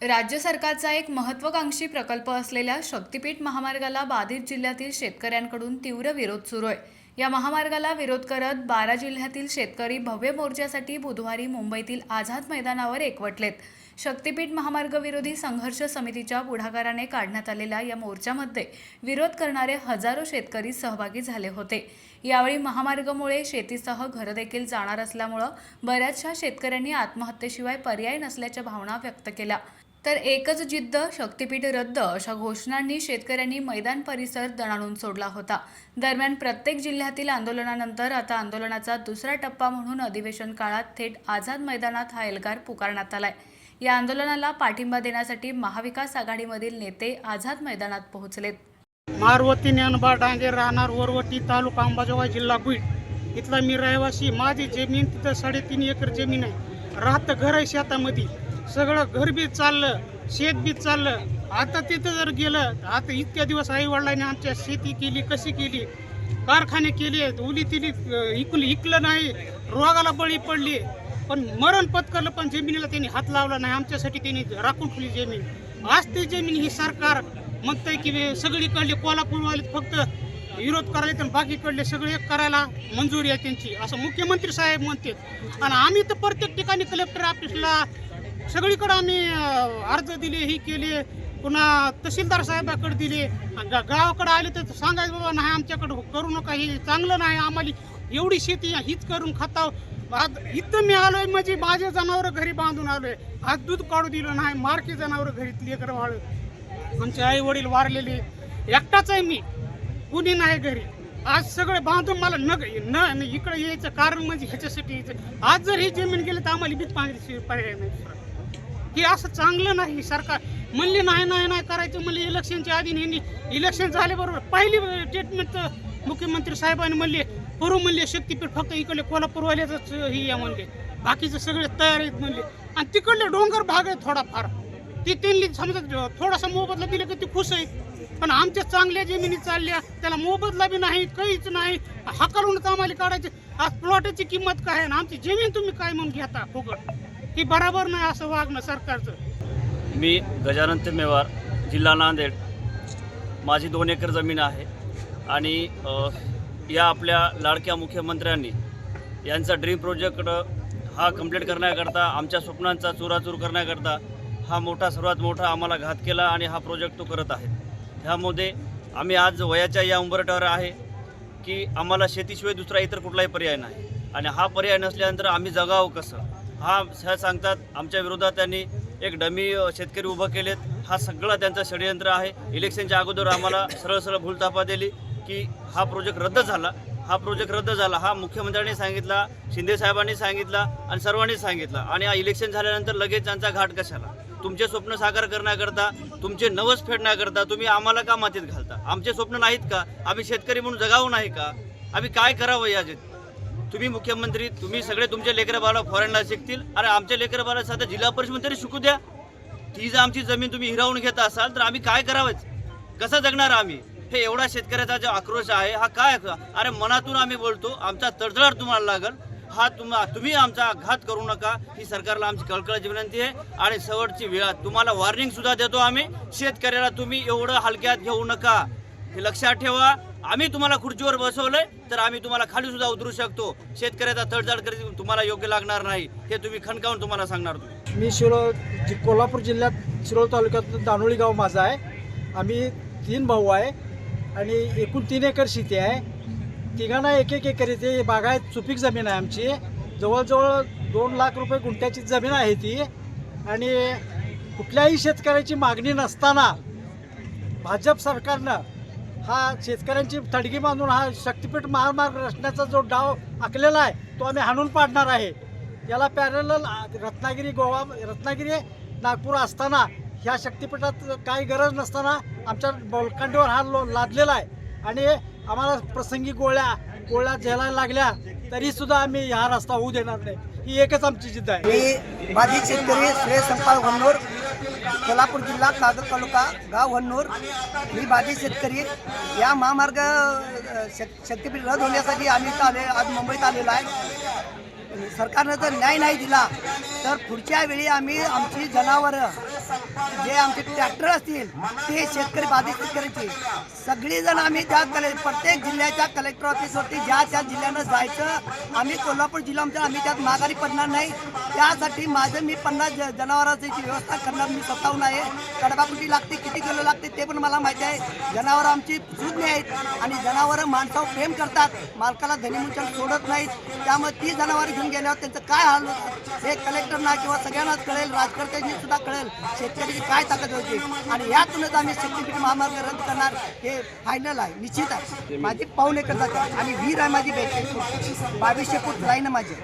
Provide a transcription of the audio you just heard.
राज्य सरकारचा एक महत्वाकांक्षी प्रकल्प असलेल्या शक्तीपीठ महामार्गाला बाधित जिल्ह्यातील शेतकऱ्यांकडून तीव्र विरोध सुरू आहे. या महामार्गाला विरोध करत बारा जिल्ह्यातील शेतकरी भव्य मोर्चासाठी बुधवारी मुंबईतील आझाद मैदानावर एकवटलेत. शक्तीपीठ महामार्ग विरोधी संघर्ष समितीच्या पुढाकाराने काढण्यात आलेल्या या मोर्चामध्ये विरोध करणारे हजारो शेतकरी सहभागी झाले होते. यावेळी महामार्गामुळे शेतीसह घरं देखील जाणार असल्यामुळं बऱ्याचशा शेतकऱ्यांनी आत्महत्येशिवाय पर्याय नसल्याच्या भावना व्यक्त केल्या. तर एकच जिद्द शक्तीपीठ रद्द अशा घोषणांनी शेतकऱ्यांनी मैदान परिसर दणाणून सोडला होता. दरम्यान प्रत्येक जिल्ह्यातील आंदोलनानंतर आता आंदोलनाचा दुसरा टप्पा म्हणून अधिवेशन काळात थेट आझाद मैदानात हा एल्गार पुकारण्यात आलाय. या आंदोलनाला पाठिंबा देण्यासाठी महाविकास आघाडीमधील नेते आझाद मैदानात पोहोचलेत. मारवती ज्ञानबा डांगे राहणार वरवटी तालुका अंबाजोगाई जिल्हा बीड. इथला मी रहिवासी माझी जमीन तिथं साडेतीन एकर जमीन आहे. राहत घर आहे शेतामध्ये. सगळं घर बी चाललं शेत बी चाललं. आता तिथं जर गेलं आता इतक्या दिवस आई वडिलांनी आमच्या शेती केली कशी केली? कारखाने केले उली तिली इकलं इकलं नाही रोगाला बळी पडली. पण मरण पत्करलं पण जमिनीला त्यांनी हात लावला नाही आमच्यासाठी त्यांनी राखून ठेवली जमीन. आज ती जमीन ही सरकार म्हणतंय की सगळीकडले कोल्हापूरवाले फक्त विरोध करायला तर बाकीकडले सगळे करायला मंजुरी आहे त्यांची. असं मुख्यमंत्री साहेब म्हणते आणि आम्ही तर प्रत्येक ठिकाणी कलेक्टर ऑफिसला सगळीकडे आम्ही अर्ज दिले ही केले. पुन्हा तहसीलदार साहेबाकडे दिले. गावाकडे आले तर सांगायचं बाबा नाही आमच्याकडे करू नका हे चांगलं नाही. आम्हाला एवढी शेती हीच करून खाताव आज इथं मी आलोय म्हणजे माझे जनावरं घरी बांधून आलोय. आज दूध काढू दिलं नाही मारके जनावरं घरी लेकर वाळ. आमचे आई वडील वारलेले. एकटाच आहे मी. कुणी नाही घरी. आज सगळे बांधून मला न न इकडे यायचं कारण म्हणजे ह्याच्यासाठी यायचं. आज जर ही जमीन गेली तर आम्हाला बीत पाण्याची पर्याय नाही. हे असं चांगलं नाही सरकार. म्हणले नाही नाही नाही करायचं. म्हणले इलेक्शनच्या आधी ह्यांनी इलेक्शन झाल्याबरोबर पहिली स्टेटमेंट मुख्यमंत्री साहेबांनी म्हणले करू म्हणले शक्तीपीठ फक्त इकडले कोल्हापूरवाल्याचंच हे या म्हणले. बाकीचं सगळे तयार आहेत म्हणले. आणि तिकडले डोंगर भाग आहे थोडाफार. ती त्यांनी समजा थोडासा मोबदला दिला की ते खुश आहेत. पण आमच्या चांगल्या जमिनी चालल्या त्याला मोबदला बी नाही काहीच नाही. हकालूनच आम्हाला काढायचे. आज प्लॉटची किंमत काय आहे आणि आमची जमीन तुम्ही काय म्हणून घेता? फुकट. ही बरोबर नाही असं वागणं सरकारचं? मी गजानन मेवार जिल्हा नांदेड. माझी दोन एकर जमीन आहे. आणि या आपल्या लाडक्या मुख्यमंत्र्यांनी यांचा ड्रीम प्रोजेक्ट हा कंप्लीट करण्याकरता आमच्या स्वप्नांचा चुराचूर करण्याकरता हा मोठा सर्वात मोठा आम्हाला घात केला आणि हा प्रोजेक्ट तो करत आहे. ह्यामध्ये आम्ही आज वयाच्या या उंबरट्यावर आहे की आम्हाला शेतीशिवाय दुसरा इतर कुठलाही पर्याय नाही. आणि हा पर्याय नसल्यानंतर आम्ही जगावं कसं? हा ह्या सांगतात आमच्या विरोधात त्यांनी एक डमी शेतकरी उभं केलेत. हा सगळा त्यांचं षडयंत्र आहे. इलेक्शनच्या अगोदर आम्हाला सरळ सरळ भूलतापा दिली की हा प्रोजेक्ट रद्द झाला. हा प्रोजेक्ट रद्द झाला. हा मुख्यमंत्र्यांनी सांगितला शिंदे साहेबांनी सांगितला आणि सर्वांनी सांगितला. आणि हा इलेक्शन झाल्यानंतर लगेच त्यांचा घाट कशाला? तुमचे स्वप्न साकार करण्याकरता तुमचे नवस फेडण्याकरता तुम्ही आम्हाला का मातीत घालता? आमचे स्वप्न नाहीत का? आम्ही शेतकरी म्हणून जगावं नाही का? आम्ही काय करावं याचे तुम्ही मुख्यमंत्री तुम्ही सगळे तुमच्या लेकरं बाळा फॉरेनला शिकतील. अरे आमच्या लेकरं बाळा साध्या जिल्हा परिषद तरी शिकू द्या. ती जर आमची जमीन तुम्ही हिरावून घेत असाल तर आम्ही काय करावंच? कसं जगणार आम्ही? हे एवढा शेतकऱ्याचा जो आक्रोश आहे हा काय अरे मनातून आम्ही बोलतो आमचा तडतडाट तुम्हाला लागल. हा तुम्हा तुम्ही आमचा आघात करू नका. ही सरकारला आमची कळकळाची विनंती आहे. आणि शेवटची वेळा तुम्हाला वॉर्निंग सुद्धा देतो आम्ही. शेतकऱ्याला तुम्ही एवढं हलक्यात घेऊ नका. हे लक्षात ठेवा. आम्ही तुम्हाला खुर्चीवर बसवलंय तर आम्ही तुम्हाला खाली सुद्धा उतरू शकतो. शेतकऱ्याचा तडजाड करीत तुम्हाला योग्य लागणार नाही हे तुम्ही खणकावून तुम्हाला सांगणार मी शिरोळ कोल्हापूर जिल्ह्यात शिरोळ तालुक्यातलं दानोळी गाव माझं आहे. आम्ही तीन भाऊ आहे आणि एकूण तीन एकर शेती आहे. तिघांना एक एक एकर येते बागायत सुपीक जमीन आहे आमची. जवळजवळ दोन लाख रुपये गुंठ्याची जमीन आहे ती. आणि कुठल्याही शेतकऱ्याची मागणी नसताना भाजप सरकारनं हा शेतकऱ्यांची थडगी बांधून हा शक्तीपीठ महामार्ग रचण्याचा जो डाव आखलेला आहे तो आम्ही हाणून पाडणार आहे. याला पॅरल रत्नागिरी गोवा रत्नागिरी नागपूर असताना ह्या शक्तीपीठात काही गरज नसताना आमच्या बोलकांडीवर हा लो लादलेला आहे. आणि आम्हाला प्रसंगी गोळ्या गोळ्या झेलायला लागल्या तरीसुद्धा आम्ही हा रस्ता होऊ देणार नाही. ही एकच आमची जिद्द आहे. मी माझी शेतकरी सुरेश संपाल वन्नूर कोल्हापूर जिल्हा कागद तालुका गाव वन्नूर. मी माझी शेतकरी. या महामार्ग शेत शक्तीपीठ रद्द होण्यासाठी आम्ही आले आज मुंबईत आलेलो आहे. सरकारनं जर न्याय नाही दिला तर पुढच्या वेळी आम्ही आमची जनावरं जे आमचे ट्रॅक्टर असतील ते शेतकरी बाधित शेतकऱ्यांचे. सगळीजण आम्ही त्या कले प्रत्येक जिल्ह्याच्या कलेक्टर ऑफिसवरती ज्या त्या जिल्ह्यानं जायचं आम्ही कोल्हापूर जिल्हा आम्ही त्यात माघारी पडणार नाही. त्यासाठी माझं मी पन्नास जनावरांची व्यवस्था करणार मी स्वतःहून आहे. कडबा कुठे लागते किती किलो लागते ते पण मला माहिती आहे. जनावरं आमची सुज्ञ आहेत आणि जनावरं माणसावर प्रेम करतात. मालकाला धनी सोडत नाहीत. त्यामुळे ती जनावरं घेऊन गेल्यावर त्यांचं काय हाल होतात हे कलेक्टरना किंवा सगळ्यांनाच कळेल राजकर्त्यांनी सुद्धा कळेल. शेतकऱ्याची काय ताकद होती? आणि यातूनच आम्ही शक्तीपीठ महामार्ग रद्द करणार हे फायनल आहे निश्चित आहे. माझी पाऊन एकर जाते. आणि विहीर आहे माझी बेचाळीस बावीसशे फूट लाईन माझी.